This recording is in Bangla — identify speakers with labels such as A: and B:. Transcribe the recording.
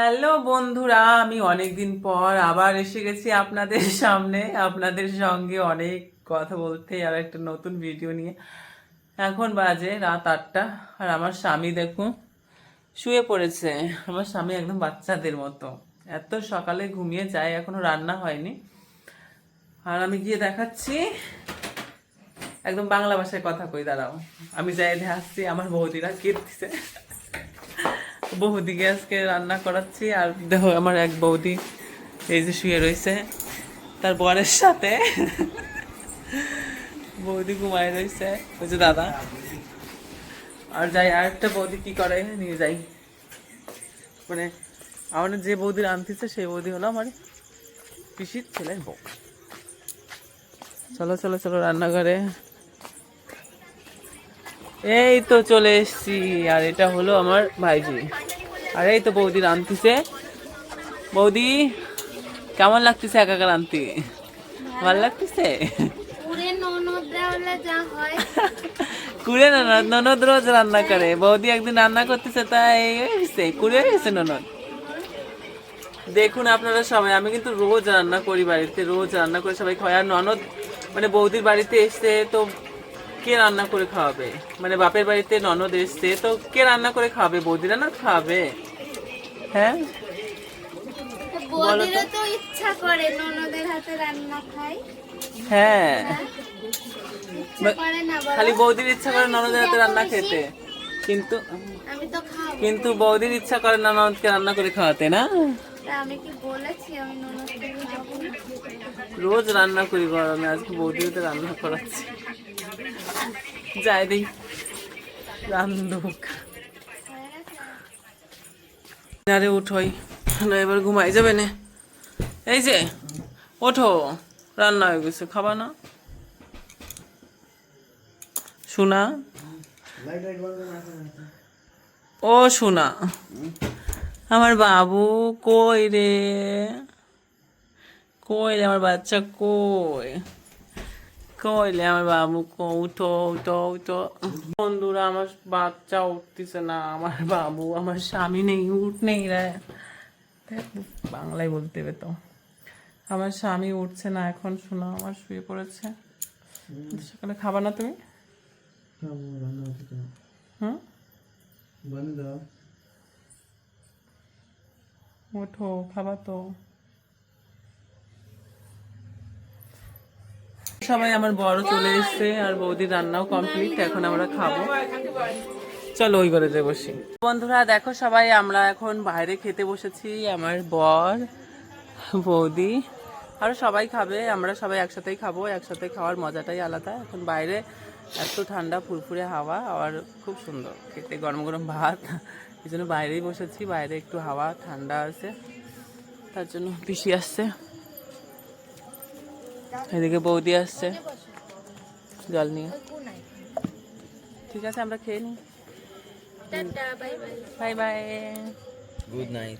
A: হ্যালো বন্ধুরা, আমি অনেকদিন পর আবার এসে গেছি আপনাদের সামনে। আপনাদের সঙ্গে অনেক কথা বলতে আর একটা নতুন ভিডিও নিয়ে। এখন বাজে রাত আটটা, আর আমার স্বামী দেখুন শুয়ে পড়েছে। আমার স্বামী একদম বাচ্চাদের মতো। এত সকালে ঘুমিয়ে যায়, এখনও রান্না হয়নি। আর আমি গিয়ে দেখাচ্ছি। একদম বাংলা ভাষায় কথা কই, দাঁড়াও। আমি যাই দেখে আসছি আমার বৌদিরা কে দিছে বৌদিকে আজকে রান্না করাচ্ছি আর দেখো আমার এক বৌদি এই যে শুয়ে রয়েছে, তার বরের সাথে। বৌদি ঘুমায় রয়েছে, ওই যে দাদা। আর যাই আর একটা বৌদি কি করে, নিয়ে যাই। মানে আমার যে বৌদি রাঁধতেছে সেই বৌদি হলো আমার পিসির ছেলের বউ। চলো চলো চলো রান্নাঘরে। এই তো চলে এসছি, আর এটা হলো আমার ভাইজি। আর এই তো বৌদি রাঁধতেছে। বৌদি কেমন লাগতেছে একা একা রাঁধতে ভালো লাগতেছে? কুড়ে ননদ ননদ রোজ রান্না করে। বৌদি একদিন রান্না করতেছে তাই হয়েছে কুড়ে হয়েছে ননদ। দেখুন আপনারা সবাই আমি কিন্তু রোজ রান্না করি বাড়িতে রোজ রান্না করে সবাই খাওয়াই। আর ননদ মানে বৌদির বাড়িতে এসছে তো কে রান্না করে খাওয়াবে? মানে বাপের বাড়িতে ননদ এসছে তো কে রান্না করে খাওয়াবে? বৌদি রান্না খাওয়াবে হ্যাঁ?
B: তো। বৌদিরও তো ইচ্ছা করে ননদের হাতে রান্না খাই
A: হ্যাঁ।
B: বলো?
A: খালি বৌদির ইচ্ছা করে ননদের হাতে রান্না খেতে। কিন্তু
B: আমি তো খাব।
A: কিন্তু বৌদির ইচ্ছা করে না ননদকে রান্না করে খাওয়াতে না?
B: তা আমি কি বলেছি আমি ননদকে খাব না?
A: রোজ রান্না করি গরমে আজকে বৌদিতে রান্না করাচ্ছি। যাই দিই রান্ধুক? আরে উঠোই না, এবার ঘুমাই যাবে না। এই যে, ওঠো, রান্না হয়ে গেছে, খাবা না। শোনা ও শোনা আমার বাবু কই রে? কই রে, আমার বাচ্চা কই? কই রে আমার বাবু কো উঠো উঠো উঠো বন্ধুরা আমার বাচ্চা উঠতেছে না আমার বাবু আমার স্বামী নেই উঠ নেই রে। বাংলায় বলতে হবে তো। আমার স্বামী উঠছে না এখন শোনা আমার শুয়ে পড়েছে। সকালে খাবা না তুমি? হুম? ওঠো খাবা তো। সবাই আমার বড় চলে এসছে আর বৌদির রান্নাও কমপ্লিট এখন আমরা খাব। চলো ওই ঘরে বসি। বন্ধুরা, দেখো সবাই, আমরা এখন বাইরে খেতে বসেছি, আমার বর, বৌদি। আরও সবাই খাবে, আমরা সবাই একসাথেই খাব, একসাথে খাওয়ার মজাটাই আলাদা। এখন বাইরে এত ঠান্ডা, ফুরফুরে হাওয়া, আর খুব সুন্দর খেতে, গরম গরম ভাত। এই জন্য বাইরেই বসেছি, বাইরে একটু হাওয়া, ঠান্ডা আছে। তার জন্য পিসি আসছে। এদিকে বৌদি আসছে জল নিয়ে ঠিক আছে আমরা খেয়ে নিই
B: tata bye bye
A: bye bye
C: Good night.